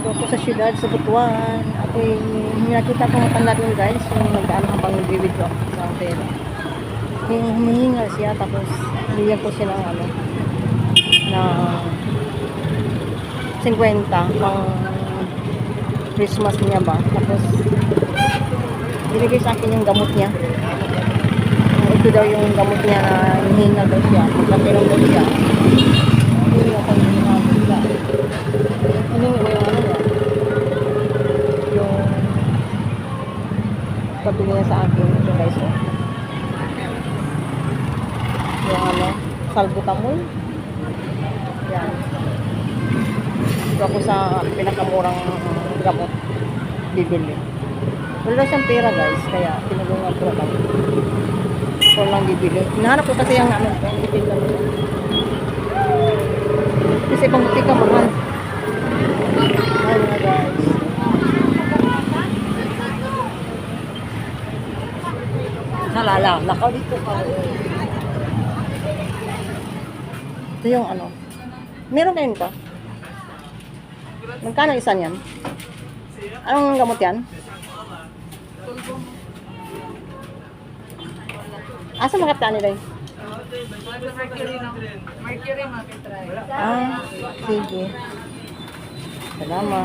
Dito ako sa syudad, sa Butuan. At eh, nakita ko matanda doon guys, yung nagdaan habang ako sa pera. Yung humihingal siya, tapos bigyan ko siya ng ano, na 50 pang Christmas niya ba. Tapos, binigay sa akin yung gamot niya. Ito daw yung gamot niya na hinihingal daw siya. Magkapirong daw siya. Hindi ako hinihingal siya. Ano yung yung ano niya? Yung pabili niya sa akin. Ito guys, oh. Yung ano, salbutamol. Yan. Ito ako sa pinakamurang gamot bibili. Wala siyang pera guys, kaya tinulungan ko lang. Ito lang bibili. Hinahanap ko kasi yung ano, yung. Kasi ibang butika mahal. Mahal nga guys. Halala, lakaw dito ka. Ito yung ano. Meron kayo nito? Magkano isa niyan? Anong gamot yan? Asa makapta nila yun? Mercury mapitry. Ah, sige. Salamat.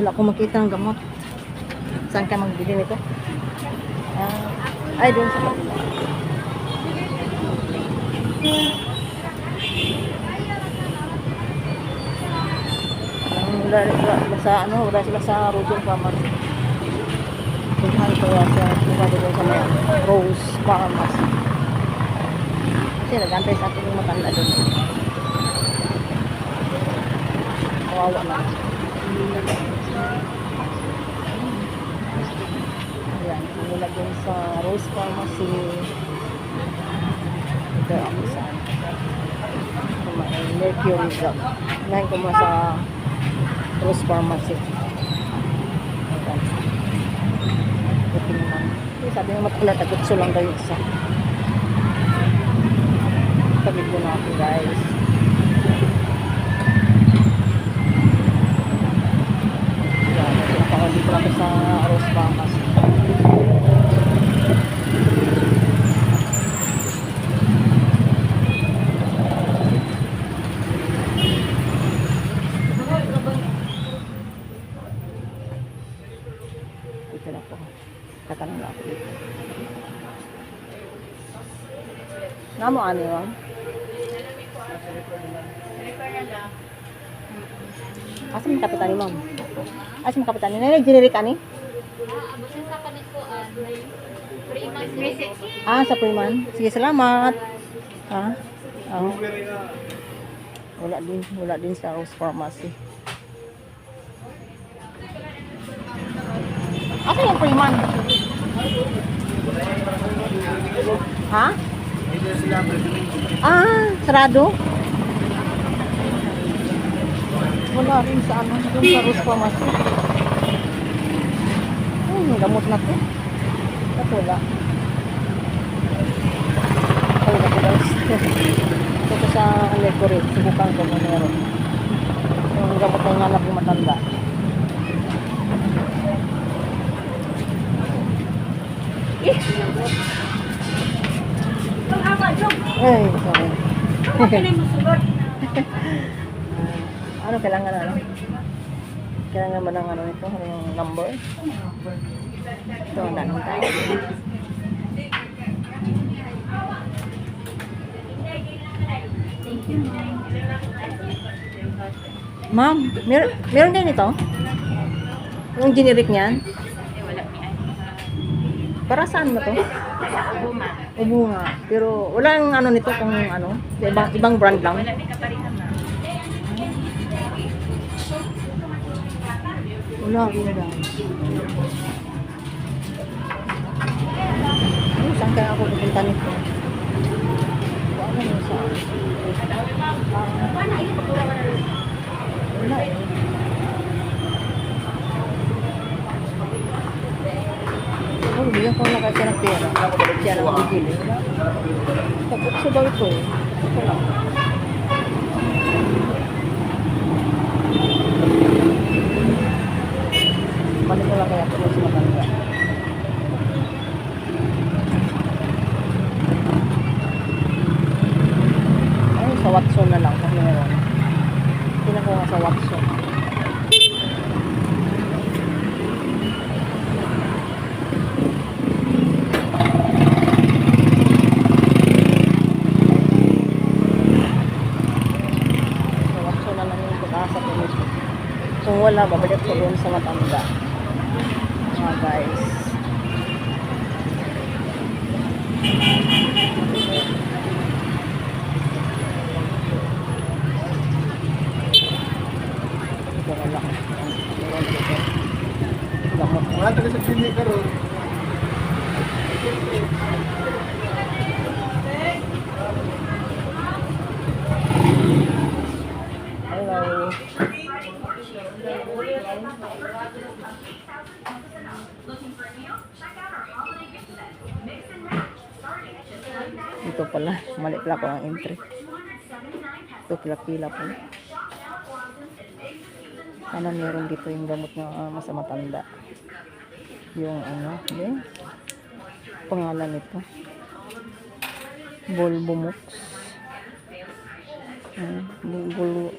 Wala ko makita ang gamot. Saan ka magbili nito? Ah, ay, doon sa kapila. Ang wala, wala, wala sa ano, wala sila sa Rodon Pharmacy. Puntahan ko yan sa punta doon sa may Rose Pharmacy. Kasi nag-antay sa akin yung matanda doon. Kawawa na. Ayan, nilagyan sa Rose Pharmacy. Ito ako sa sa may Mercury Drug. Ngayon ko sa Rose Pharmacy. Ayan. Buti naman. Sabi nga matula, tagutso lang daw yung isa. Tabi ko na ako guys. Yan, pinakawali ko lang sa Rose Pharmacy. Namo ano? Asa kapitan ni ma'am? Asa kapitan ni? Generic ani? Ah, sa Puiman. Sige, salamat. Ah, ah. Wala din, wala din sa Pharmacy. Puiman? Ha? Ah, sarado? Wala rin sa ano, dun sa Rose Pharmacy. Hmm, gamot na to. Ba't wala? Ay, naku guys. Ito sa Mercury. Subukan ko kung meron. Yung gamot na hanap yung matanda. Eh! Ay, sorry. Ano kailangan ano? Kailangan ba ng ano nito? Ano yung number? Ito, ang daming tao. Ma'am, mer meron din ito? Yung generic niyan? Wala. Para saan ba to? Buma. Ubo nga. Pero wala yung ano nito kung ano, ibang, ibang brand lang. Wala. Wala. Ay, saan kaya ako pupunta nito? Ano yun sa... Wala eh. Oh, bigyan ko na kasi ng pera siya lang bibili. Tapos subaw ito. Ito lang. Balik ko lang kaya kung sila. Wala, babalik ko doon sa matanda. Mga guys. Ito na lang. Meron dito. Gamot. Mga Ito pala, mali pala ko ang entry. Ito pila-pila po. Sana meron dito yung gamot na uh, mas matanda. Yung ano, yung pangalan nito. Volvomox. Hmm, bul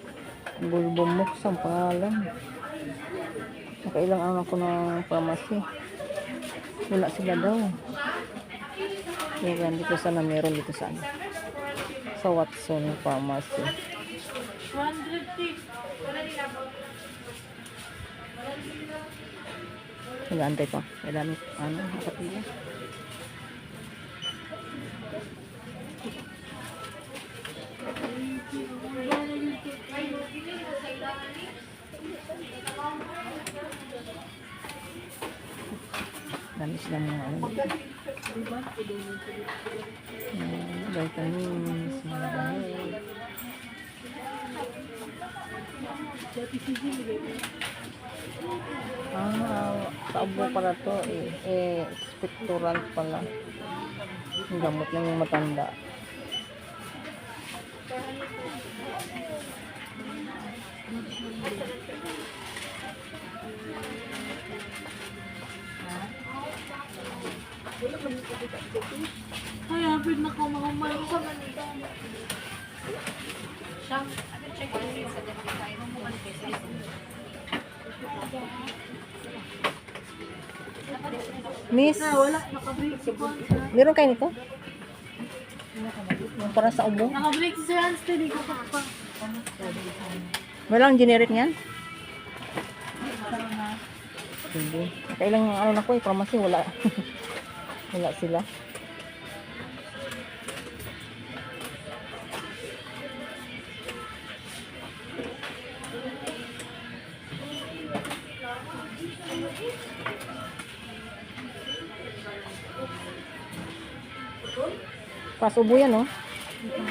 Bulbomux ang pangalan. Nakailang anak ko ng pharmacy. Wala sila daw. Yan, dito sana meron dito sa. Sa Watson Pharmacy. 150. Nag-aantay pa. Kailan, ano, nakapila. Dami sila mga ano. Mga vitamins, mga gamot. Ah, kaabo pala to eh. Eh, expectorant pala. Yung gamot lang yung matanda. Ay, hapit na ko mga umayo sa manita. Siya, ano check ko rin sa dati tayo nung mga Miss, meron kayo nito? Yung para sa ubo? Nakabreak si Sir hindi ko pa pa. Walang generic niyan? Hindi. Kailang ano na ko eh, pharmacy, wala. wala sila. Pasubo yan, oh. Alright,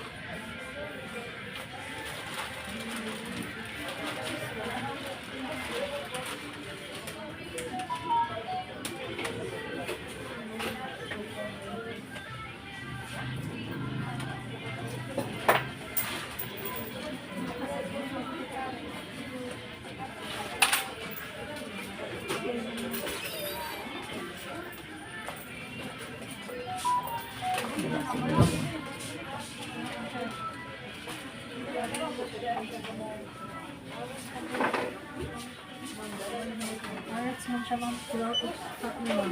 siya ma'am. Throughout of stop niyo ma'am.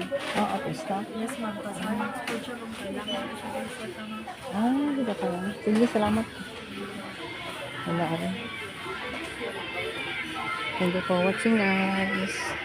Stop. Yes ma'am, kasi ma'am, food siya ma'am. Kailangan ko siya din sa tama. Ah, hindi ka lang. Sige, salamat. Wala ka rin. Thank you for watching guys.